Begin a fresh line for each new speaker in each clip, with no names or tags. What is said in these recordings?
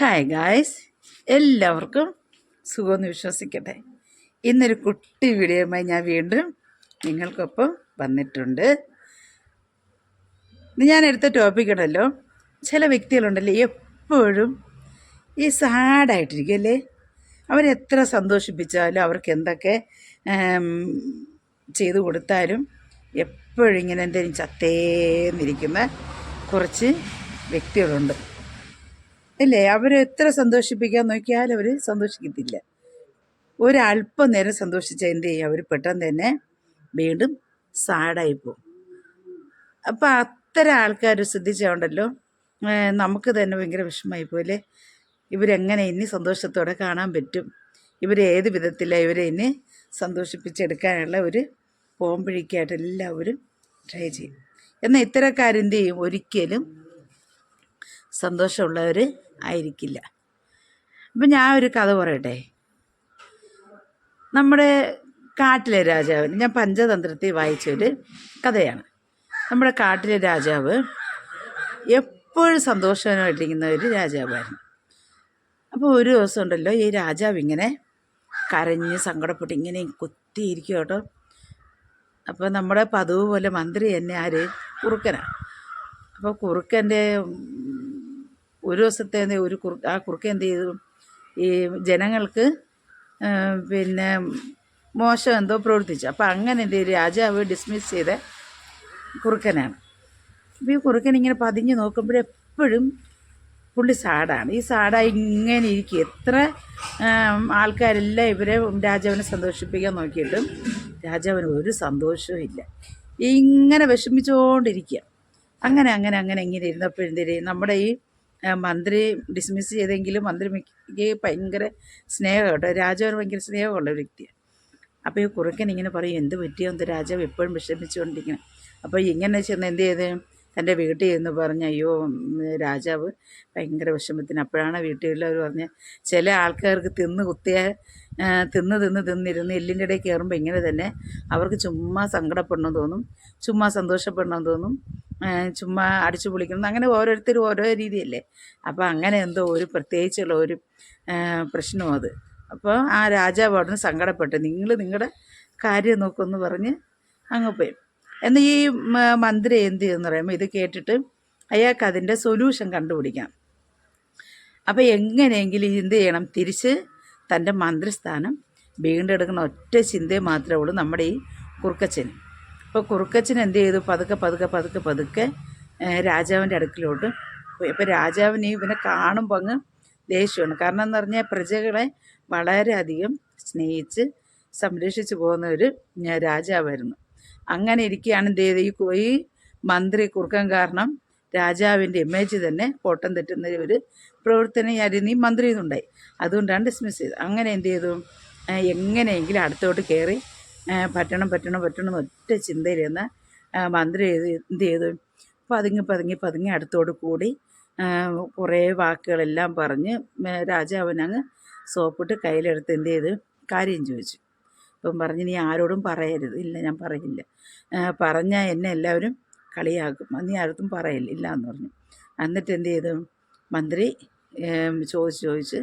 Hi guys എല്ലാവർക്കും സുഖമെന്ന് വിശ്വസിക്കട്ടെ. ഇന്നൊരു കുട്ടി വീഡിയോയുമായി ഞാൻ വീണ്ടും നിങ്ങൾക്കൊപ്പം വന്നിട്ടുണ്ട്. ഞാൻ എടുത്ത ടോപ്പിക് ഉണ്ടല്ലോ. ചില വ്യക്തികളുണ്ടല്ലേ എപ്പോഴും ഈ സാഡായിട്ടിരിക്കും അല്ലേ? അവരെത്ര സന്തോഷിപ്പിച്ചാലും അവർക്ക് എന്തൊക്കെ ചെയ്തു കൊടുത്താലും എപ്പോഴും ഇങ്ങനെ എന്തെങ്കിലും ചത്തേന്നിരിക്കുന്ന കുറച്ച് വ്യക്തികളുണ്ട്. ഇല്ലേ? അവരെ എത്ര സന്തോഷിപ്പിക്കാൻ നോക്കിയാലും അവർ സന്തോഷിക്കത്തില്ല. ഒരല്പം നേരം സന്തോഷിച്ച എന്ത് ചെയ്യും? അവർ പെട്ടെന്ന് തന്നെ വീണ്ടും സാഡായി പോകും. അപ്പം അത്തരം ആൾക്കാർ ശ്രദ്ധിച്ചുണ്ടല്ലോ. നമുക്ക് തന്നെ ഭയങ്കര വിഷമമായി പോലെ ഇവരെങ്ങനെ ഇനി സന്തോഷത്തോടെ കാണാൻ പറ്റും? ഇവരേത് വിധത്തിലാണ് ഇവരെ ഇനി സന്തോഷിപ്പിച്ചെടുക്കാനുള്ള ഒരു പോംപിഴിക്കായിട്ട് എല്ലാവരും ട്രൈ ചെയ്യും. എന്നാൽ ഇത്തരക്കാരെന്ത് ചെയ്യും? ഒരിക്കലും സന്തോഷമുള്ളവർ ആയിരിക്കില്ല. അപ്പം ഞാൻ ഒരു കഥ പറയട്ടെ? നമ്മുടെ കാട്ടിലെ രാജാവിന് ഞാൻ പഞ്ചതന്ത്രത്തിൽ വായിച്ചൊരു കഥയാണ്. നമ്മുടെ കാട്ടിലെ രാജാവ് എപ്പോഴും സന്തോഷവാനായിട്ടിരിക്കുന്ന ഒരു രാജാവായിരുന്നു. അപ്പോൾ ഒരു ദിവസം ഉണ്ടല്ലോ ഈ രാജാവ് ഇങ്ങനെ കരഞ്ഞ് സങ്കടപ്പെട്ട് ഇങ്ങനെ കുത്തിയിരിക്കും കേട്ടോ. അപ്പോൾ നമ്മുടെ പതിവ് പോലെ മന്ത്രി തന്നെ ആര്? കുറുക്കനാണ് അപ്പോൾ കുറുക്കന്റെ ഒരു ദിവസത്തെ ഒരു കുറു ആ കുറുക്ക് എന്ത് ചെയ്തു? ഈ ജനങ്ങൾക്ക് പിന്നെ മോശം എന്തോ പ്രവർത്തിച്ചു. അപ്പോൾ അങ്ങനെ എന്ത് ചെയ്തു? രാജാവ് ഡിസ്മിസ് ചെയ്ത കുറുക്കനാണ്. അപ്പോൾ ഈ കുറുക്കൻ ഇങ്ങനെ പതിഞ്ഞ് നോക്കുമ്പോഴെപ്പോഴും പുള്ളി സാഡാണ്. ഈ സാഡായി ഇങ്ങനെ ഇരിക്കും. എത്ര ആൾക്കാരെല്ലാം ഇവരെ രാജാവിനെ സന്തോഷിപ്പിക്കാൻ നോക്കിയിട്ടും രാജാവിന് ഒരു സന്തോഷവും ഇല്ല. ഇങ്ങനെ വിഷമിച്ചുകൊണ്ടിരിക്കുക അങ്ങനെ അങ്ങനെ അങ്ങനെ ഇങ്ങനെ ഇരുന്നപ്പോഴെന്തേ നമ്മുടെ ഈ മന്ത്രി ഡിസ്മിസ് ചെയ്തെങ്കിലും മന്ത്രിക്ക് ഭയങ്കര സ്നേഹം കേട്ടോ. രാജാവിന് ഭയങ്കര സ്നേഹമുള്ള ഒരു വ്യക്തിയാണ് അപ്പോൾ ഈ കുറുക്കൻ ഇങ്ങനെ പറയും എന്ത് പറ്റിയോ? എന്ത് രാജാവ് എപ്പോഴും വിഷമിച്ചുകൊണ്ടിരിക്കണം. അപ്പോൾ ഇങ്ങനെ ചെന്ന് എന്ത് ചെയ്ത്? തന്റെ വീട്ടിൽ എന്ന് പറഞ്ഞ് അയ്യോ രാജാവ് ഭയങ്കര വിഷമത്തിന്. അപ്പോഴാണ് വീട്ടിലുള്ളവർ പറഞ്ഞ് ചില ആൾക്കാർക്ക് തിന്ന് കുത്തിയ തിന്ന് തിന്ന് തിന്നിരുന്ന് എല്ലിന്റെ ഇടയിൽ കയറുമ്പോൾ ഇങ്ങനെ തന്നെ അവർക്ക് ചുമ്മാ സങ്കടപ്പെടണം തോന്നും ചുമ്മാ സന്തോഷപ്പെടണം തോന്നും ചുമ്മാ അടിച്ചു പൊളിക്കണം അങ്ങനെ ഓരോരുത്തരും ഓരോ രീതിയല്ലേ? അപ്പോൾ അങ്ങനെ എന്തോ ഒരു പ്രത്യേകിച്ചുള്ള ഒരു പ്രശ്നവും അത്. അപ്പോൾ ആ രാജാവ് അവിടുന്ന് സങ്കടപ്പെട്ടു നിങ്ങൾ നിങ്ങളുടെ കാര്യം നോക്കുമെന്ന് പറഞ്ഞ് അങ്ങ് പോയി. എന്നാൽ ഈ മന്ത്രി എന്ത് ചെയ്തെന്ന് പറയുമ്പോൾ ഇത് കേട്ടിട്ട് അയാൾക്ക് അതിന്റെ സൊല്യൂഷൻ കണ്ടുപിടിക്കാം. അപ്പോൾ എങ്ങനെയെങ്കിലും എന്ത് ചെയ്യണം? തിരിച്ച് തന്റെ മന്ത്രിസ്ഥാനം വീണ്ടെടുക്കുന്ന ഒറ്റ ചിന്തയെ മാത്രമേ ഉള്ളൂ നമ്മുടെ ഈ കുറുക്കച്ചന് അപ്പോൾ കുറുക്കച്ചൻ എന്ത് ചെയ്തു? പതുക്കെ പതുക്കെ പതുക്കെ പതുക്കെ രാജാവിന്റെ അടുക്കിലോട്ട് പോയി. അപ്പോൾ രാജാവിന് ഇവനെ കാണുമ്പോൾ അങ്ങ് ദേഷ്യമാണ്. കാരണം എന്ന് പറഞ്ഞാൽ പ്രജകളെ വളരെയധികം സ്നേഹിച്ച് സംരക്ഷിച്ചു പോകുന്ന ഒരു രാജാവായിരുന്നു. അങ്ങനെ ഇരിക്കുകയാണ് എന്ത് ഈ ഈ മന്ത്രി കുറുക്കൻ കാരണം രാജാവിന്റെ ഇമേജ് തന്നെ കോട്ടം തെറ്റുന്ന ഒരു പ്രവർത്തനമായിരുന്നു ഈ മന്ത്രി ഉണ്ടായി അതുകൊണ്ടാണ് ഡിസ്മിസ് ചെയ്തത്. അങ്ങനെ എന്ത് ചെയ്തു? എങ്ങനെയെങ്കിലും അടുത്തോട്ട് കയറി പറ്റണം പറ്റണം പറ്റണം ഒറ്റ ചിന്തയിലിരുന്ന മന്ത്രി എന്ത് ചെയ്തു? പതുങ്ങി പതുങ്ങി പതുങ്ങി അടുത്തോട് കൂടി കുറേ വാക്കുകളെല്ലാം പറഞ്ഞ് രാജാവിനങ്ങ് സോപ്പിട്ട് കയ്യിലെടുത്ത് എന്ത് ചെയ്ത്? കാര്യം ചോദിച്ചു. അപ്പം പറഞ്ഞ് നീ ആരോടും പറയരുത്. ഇല്ല ഞാൻ പറയില്ല പറഞ്ഞാൽ എന്നെ എല്ലാവരും കളിയാക്കും. നീ ആർക്കും പറയില്ല ഇല്ല എന്ന് പറഞ്ഞു. എന്നിട്ട് എന്ത് ചെയ്തു? മന്ത്രി ചോദിച്ച് ചോദിച്ച്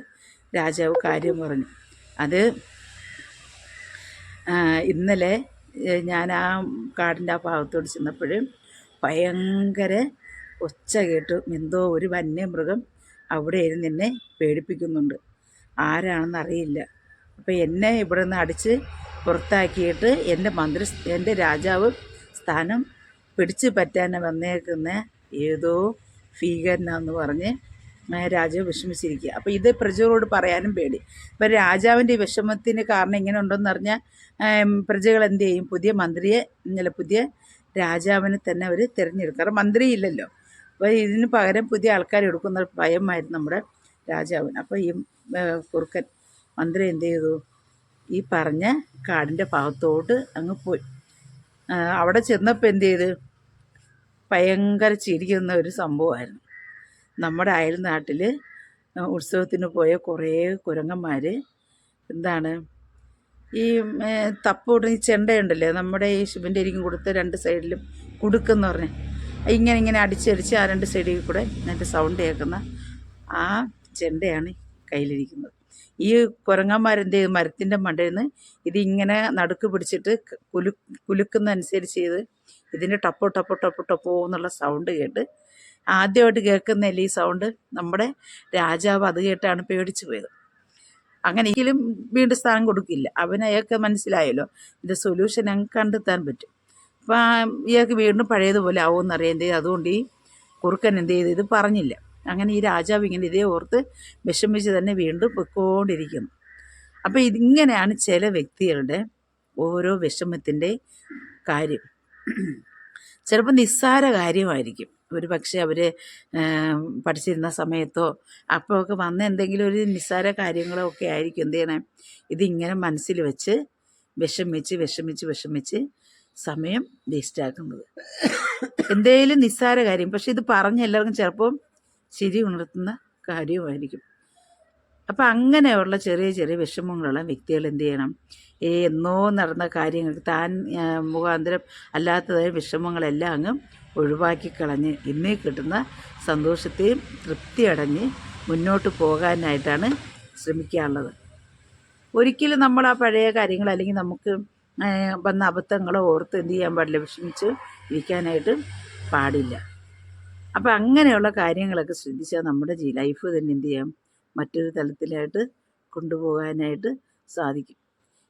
രാജാവ് കാര്യം പറഞ്ഞു. അത് ഇന്നലെ ഞാൻ ആ കാടിന്റെ ആ ഭാഗത്തോട് ചെന്നപ്പോഴും ഭയങ്കര ഒച്ച കേട്ടു. എന്തോ ഒരു വന്യമൃഗം അവിടെ ഇരുന്ന് എന്നെ പേടിപ്പിക്കുന്നുണ്ട്. ആരാണെന്ന് അറിയില്ല. അപ്പോൾ എന്നെ ഇവിടെ നിന്ന് അടിച്ച് പുറത്താക്കിയിട്ട് എന്റെ മന്ത്രി എന്റെ രാജാവ് സ്ഥാനം പിടിച്ചു പറ്റാൻ വന്നേക്കുന്ന ഏതോ ഭീകരനാന്ന് പറഞ്ഞ് രാജാവ് വിഷമിച്ചിരിക്കുക. അപ്പോൾ ഇത് പ്രജകളോട് പറയാനും പേടി. ഇപ്പം രാജാവിന്റെ വിഷമത്തിന് കാരണം ഇങ്ങനെ ഉണ്ടെന്ന് പറഞ്ഞാൽ പ്രജകൾ എന്ത് ചെയ്യും? പുതിയ മന്ത്രിയെ അല്ല പുതിയ രാജാവിനെ തന്നെ അവർ തിരഞ്ഞെടുക്കും. കാരണം മന്ത്രി ഇല്ലല്ലോ. അപ്പോൾ ഇതിന് പകരം പുതിയ ആൾക്കാരെ എടുക്കുന്ന ഭയമായിരുന്നു നമ്മുടെ രാജാവിന്. അപ്പോൾ ഈ കുറുക്കൻ മന്ത്രി എന്ത് ചെയ്തു? ഈ പറഞ്ഞ കാടിന്റെ ഭാഗത്തോട്ട് അങ്ങ് പോയി. അവിടെ ചെന്നപ്പോൾ എന്ത് ചെയ്ത്? ഭയങ്കര ചിരിക്കുന്ന ഒരു സംഭവമായിരുന്നു. നമ്മുടെ അയൽ നാട്ടിൽ ഉത്സവത്തിന് പോയ കുറേ കുരങ്ങന്മാർ എന്താണ്? ഈ തപ്പോട്ട് ഈ ചെണ്ടയുണ്ടല്ലേ? നമ്മുടെ ഈ ശിവന്റെ അരിക്കും കൊടുത്ത് രണ്ട് സൈഡിലും കുടുക്കെന്ന് പറഞ്ഞ്. ഇങ്ങനെ ഇങ്ങനെ അടിച്ചടിച്ച് ആ രണ്ട് സൈഡിൽ കൂടെ എന്നിട്ട് സൗണ്ട് കേൾക്കുന്ന ആ ചെണ്ടയാണ് കയ്യിലിരിക്കുന്നത്. ഈ കുരങ്ങന്മാരെന്ത് ചെയ്യും മരത്തിന്റെ മണ്ടയിൽ നിന്ന് ഇതിങ്ങനെ നടുക്ക് പിടിച്ചിട്ട് കുലു കുലുക്കുന്നതനുസരിച്ച് ചെയ്ത് ഇതിന്റെ ടപ്പോ ടപ്പോ ടപ്പോ ടപ്പോ എന്നുള്ള സൗണ്ട് കേട്ട് ആദ്യമായിട്ട് കേൾക്കുന്ന ഈ സൗണ്ട്? നമ്മുടെ രാജാവ് അത് കേട്ടാണ് പേടിച്ചു പോയത്. അങ്ങനെ എങ്കിലും വീണ്ടും സ്ഥാനം കൊടുക്കില്ല. അവന് അയാൾക്ക് മനസ്സിലായല്ലോ ഇതിന്റെ സൊല്യൂഷൻ ഞങ്ങൾക്ക് കണ്ടെത്താൻ പറ്റും. അപ്പം ഇയാൾക്ക് വീണ്ടും പഴയതുപോലെ ആവുമെന്നറിയാൻ എന്ത് ചെയ്തു? അതുകൊണ്ട് ഈ കുറുക്കൻ എന്ത് ചെയ്ത്? ഇത് പറഞ്ഞില്ല. അങ്ങനെ ഈ രാജാവ് ഇങ്ങനെ ഇതേ ഓർത്ത് വിഷമിച്ച് തന്നെ വീണ്ടും പൊയ്ക്കൊണ്ടിരിക്കുന്നു. അപ്പോൾ ഇതിങ്ങനെയാണ് ചില വ്യക്തികളുടെ ഓരോ വിഷമത്തിന്റെ കാര്യം. ചിലപ്പോൾ നിസ്സാര കാര്യമായിരിക്കും. ഒരു പക്ഷേ അവർ പഠിച്ചിരുന്ന സമയത്തോ അപ്പോൾ ഒക്കെ വന്ന എന്തെങ്കിലും ഒരു നിസ്സാര കാര്യങ്ങളോ ഒക്കെ ആയിരിക്കും. എന്ത് ചെയ്യണേ? ഇതിങ്ങനെ മനസ്സിൽ വെച്ച് വിഷമിച്ച് വിഷമിച്ച് വിഷമിച്ച് സമയം വേസ്റ്റാക്കുന്നത്. എന്തേലും നിസ്സാര കാര്യം. പക്ഷെ ഇത് പറഞ്ഞ എല്ലാവർക്കും ചിലപ്പം ചിരി ഉണർത്തുന്ന കാര്യവുമായിരിക്കും. അപ്പം അങ്ങനെയുള്ള ചെറിയ ചെറിയ വിഷമങ്ങളുള്ള വ്യക്തികൾ എന്ത് ചെയ്യണം? എന്നോ നടന്ന കാര്യങ്ങൾക്ക് താൻ മുഖാന്തരം അല്ലാത്തതായ വിഷമങ്ങളെല്ലാം അങ്ങ് ഒഴിവാക്കി കളഞ്ഞ് ഇന്നേ കിട്ടുന്ന സന്തോഷത്തെയും തൃപ്തി അടഞ്ഞ് മുന്നോട്ട് പോകാനായിട്ടാണ് ശ്രമിക്കാറുള്ളത്. ഒരിക്കലും നമ്മൾ ആ പഴയ കാര്യങ്ങൾ അല്ലെങ്കിൽ നമുക്ക് വന്ന അബദ്ധങ്ങളോ ഓർത്ത് എന്ത് ചെയ്യാൻ പാടില്ല വിഷമിച്ച് ഇരിക്കാനായിട്ട് പാടില്ല. അപ്പം അങ്ങനെയുള്ള കാര്യങ്ങളൊക്കെ ശ്രദ്ധിച്ചാൽ നമ്മുടെ ലൈഫ് തന്നെ എന്ത് ചെയ്യാം? മറ്റൊരു തലത്തിലായിട്ട് കൊണ്ടുപോകാനായിട്ട് സാധിക്കും.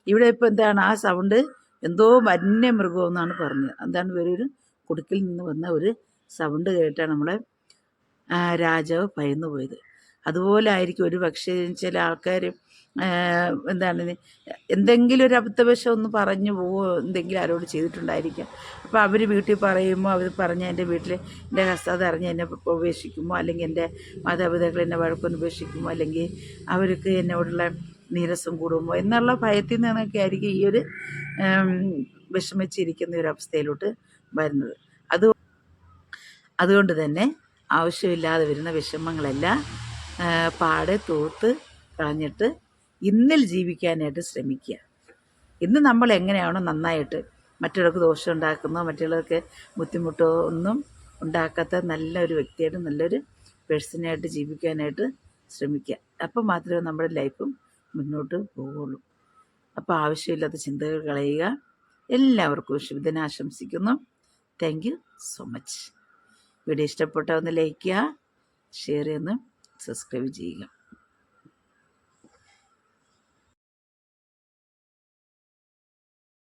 ഇവിടെ ഇപ്പോൾ എന്താണ്? ആ സൗണ്ട് എന്തോ വന്യമൃഗം എന്നാണ് പറഞ്ഞത്. എന്താണ് വേറൊരു കുടുക്കിൽ നിന്ന് വന്ന ഒരു സൗണ്ട് കേട്ടാണ് നമ്മളെ രാജാവ് ഭയന്നു പോയത് അതുപോലെ ആയിരിക്കും ഒരു പക്ഷേ ചില ആൾക്കാർ എന്താണ് എന്തെങ്കിലും ഒരു അബദ്ധവശം ഒന്ന് പറഞ്ഞു പോവോ എന്തെങ്കിലും ആരോട് ചെയ്തിട്ടുണ്ടായിരിക്കാം. അപ്പോൾ അവർ വീട്ടിൽ പറയുമ്പോൾ അവർ പറഞ്ഞ് എന്റെ വീട്ടിൽ എന്റെ ഹസ്താദ് അറിഞ്ഞ് എന്നെ ഉപേക്ഷിക്കുമോ? അല്ലെങ്കിൽ എന്റെ മാതാപിതാക്കൾ എന്നെ വഴക്കൊന്ന് ഉപേക്ഷിക്കുമോ? അല്ലെങ്കിൽ അവർക്ക് എന്നോടുള്ള നീരസം കൂടുമോ? എന്നുള്ള ഭയത്തിൽ നിന്നൊക്കെ ആയിരിക്കും ഈ ഒരു വിഷമിച്ചിരിക്കുന്ന ഒരു അവസ്ഥയിലോട്ട് വരുന്നത്. അത് അതുകൊണ്ട് തന്നെ ആവശ്യമില്ലാതെ വരുന്ന വിഷമങ്ങളെല്ലാം പാടെ തൂത്ത് കളഞ്ഞിട്ട് ഇന്നിൽ ജീവിക്കാനായിട്ട് ശ്രമിക്കുക. ഇന്ന് നമ്മൾ എങ്ങനെയാണോ നന്നായിട്ട് മറ്റുള്ളവർക്ക് ദോഷം ഉണ്ടാക്കുന്നോ മറ്റുള്ളവർക്ക് ബുദ്ധിമുട്ടോ ഒന്നും ഉണ്ടാക്കാത്ത നല്ലൊരു വ്യക്തിയായിട്ട് നല്ലൊരു പേഴ്സണായിട്ട് ജീവിക്കാനായിട്ട് ശ്രമിക്കുക. അപ്പം മാത്രമേ നമ്മുടെ ലൈഫും മുന്നോട്ട് പോവുള്ളൂ. അപ്പോൾ ആവശ്യമില്ലാത്ത ചിന്തകൾ കളയുക. എല്ലാവർക്കും ശുഭദിനം ആശംസിക്കുന്നു thank you so much video ഇഷ്ടപ്പെട്ട ഒന്ന് ലൈക്ക് ചെയ്യുക ഷെയർ ചെയ്യുന്നു സബ്സ്ക്രൈബ് ചെയ്യുക.